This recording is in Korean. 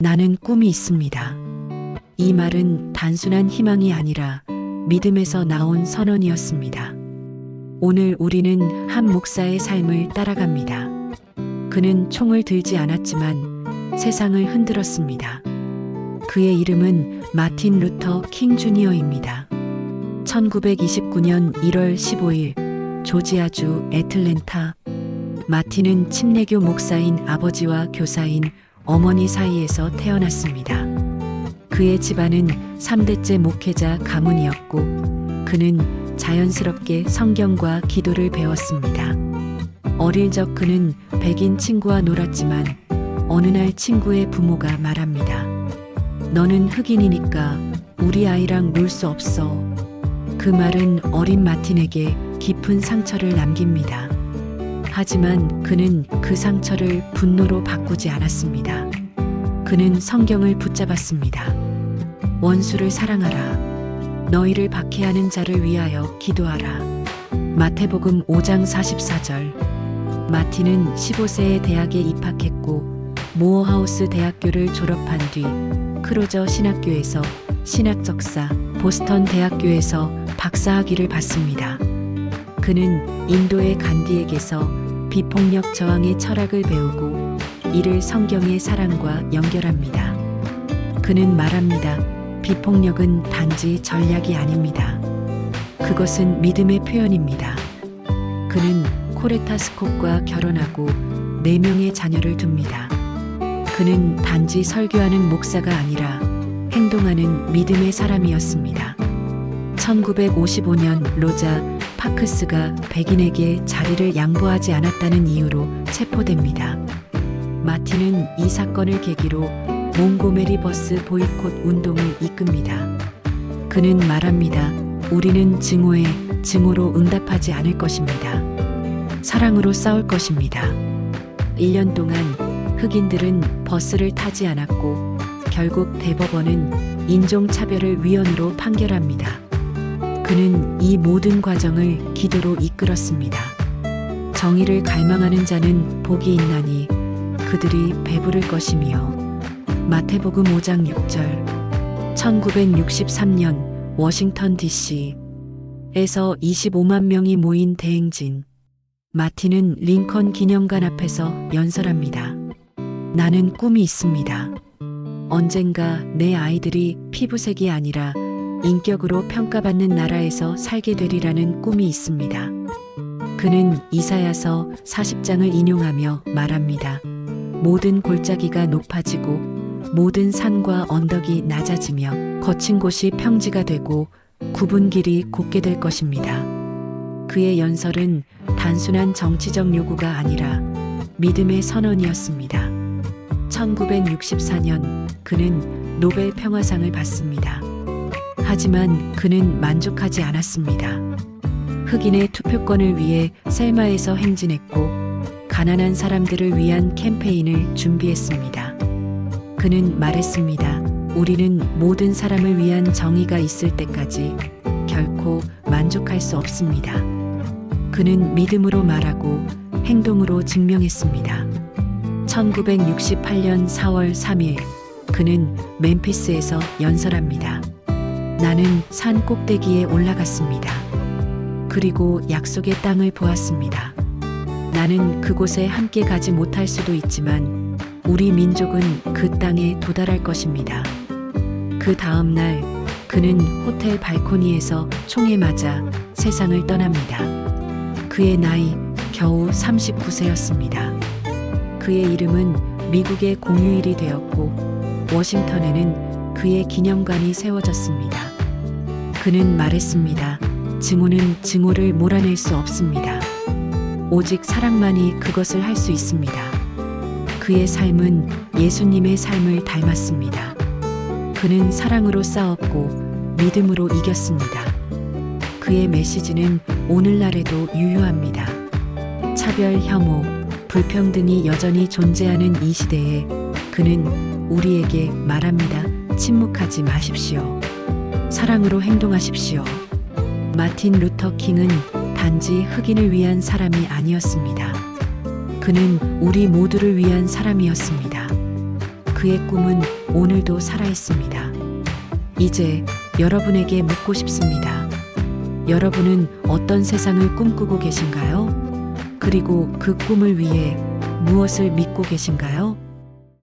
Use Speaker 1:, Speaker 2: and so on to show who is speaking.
Speaker 1: 나는 꿈이 있습니다. 이 말은 단순한 희망이 아니라 믿음에서 나온 선언이었습니다. 오늘 우리는 한 목사의 삶을 따라갑니다. 그는 총을 들지 않았지만 세상을 흔들었습니다. 그의 이름은 마틴 루터 킹 주니어입니다. 1929년 1월 15일 조지아주 애틀랜타 마틴은 침례교 목사인 아버지와 교사인 어머니 사이에서 태어났습니다. 그의 집안은 3대째 목회자 가문이었고 그는 자연스럽게 성경과 기도를 배웠습니다. 어릴 적 그는 백인 친구와 놀았지만 어느 날 친구의 부모가 말합니다. 너는 흑인이니까 우리 아이랑 놀 수 없어. 그 말은 어린 마틴에게 깊은 상처를 남깁니다. 하지만 그는 그 상처를 분노로 바꾸지 않았습니다. 그는 성경을 붙잡았습니다. 원수를 사랑하라. 너희를 박해하는 자를 위하여 기도하라. 마태복음 5장 44절. 마틴은 15세에 대학에 입학했고 모어하우스 대학교를 졸업한 뒤 크로저 신학교에서 신학적사, 보스턴 대학교에서 박사학위를 받습니다. 그는 인도의 간디에게서 비폭력 저항의 철학을 배우고 이를 성경의 사랑과 연결합니다. 그는 말합니다. 비폭력은 단지 전략이 아닙니다. 그것은 믿음의 표현입니다. 그는 코레타 스콧과 결혼하고 네 명의 자녀를 둡니다. 그는 단지 설교하는 목사가 아니라 행동하는 믿음의 사람이었습니다. 1955년 로자 파크스가 백인에게 자리를 양보하지 않았다는 이유로 체포됩니다. 마틴은 이 사건을 계기로 몽고메리 버스 보이콧 운동을 이끕니다. 그는 말합니다. 우리는 증오에 증오로 응답하지 않을 것입니다. 사랑으로 싸울 것입니다. 1년 동안 흑인들은 버스를 타지 않았고 결국 대법원은 인종차별을 위헌으로 판결합니다. 그는 이 모든 과정을 기도로 이끌었습니다. 정의를 갈망하는 자는 복이 있나니 그들이 배부를 것이며 마태복음 5장 6절 1963년 워싱턴 DC에서 25만 명이 모인 대행진 마틴은 링컨 기념관 앞에서 연설합니다. 나는 꿈이 있습니다. 언젠가 내 아이들이 피부색이 아니라 인격으로 평가받는 나라에서 살게 되리라는 꿈이 있습니다. 그는 이사야서 40장을 인용하며 말합니다. 모든 골짜기가 높아지고 모든 산과 언덕이 낮아지며 거친 곳이 평지가 되고 굽은 길이 곧게 될 것입니다. 그의 연설은 단순한 정치적 요구가 아니라 믿음의 선언이었습니다. 1964년 그는 노벨 평화상을 받습니다. 하지만 그는 만족하지 않았습니다. 흑인의 투표권을 위해 셀마에서 행진했고 가난한 사람들을 위한 캠페인을 준비했습니다. 그는 말했습니다. 우리는 모든 사람을 위한 정의가 있을 때까지 결코 만족할 수 없습니다. 그는 믿음으로 말하고 행동으로 증명했습니다. 1968년 4월 3일 그는 멤피스에서 연설합니다. 나는 산 꼭대기에 올라갔습니다. 그리고 약속의 땅을 보았습니다. 나는 그곳에 함께 가지 못할 수도 있지만 우리 민족은 그 땅에 도달할 것입니다. 그 다음 날 그는 호텔 발코니에서 총에 맞아 세상을 떠납니다. 그의 나이 겨우 39세였습니다. 그의 이름은 미국의 공휴일이 되었고 워싱턴에는 그의 기념관이 세워졌습니다. 그는 말했습니다. 증오는 증오를 몰아낼 수 없습니다. 오직 사랑만이 그것을 할 수 있습니다. 그의 삶은 예수님의 삶을 닮았습니다. 그는 사랑으로 싸웠고 믿음으로 이겼습니다. 그의 메시지는 오늘날에도 유효합니다. 차별, 혐오, 불평등이 여전히 존재하는 이 시대에 그는 우리에게 말합니다. 침묵하지 마십시오. 사랑으로 행동하십시오. 마틴 루터 킹은 단지 흑인을 위한 사람이 아니었습니다. 그는 우리 모두를 위한 사람이었습니다. 그 그의 꿈은 오늘도 살아 있습니다. 이제 여러분에게 묻고 싶습니다. 여러분은 어떤 세상을 꿈꾸고 계신가요? 그리고 그 꿈을 위해 무엇을 믿고 계신가요?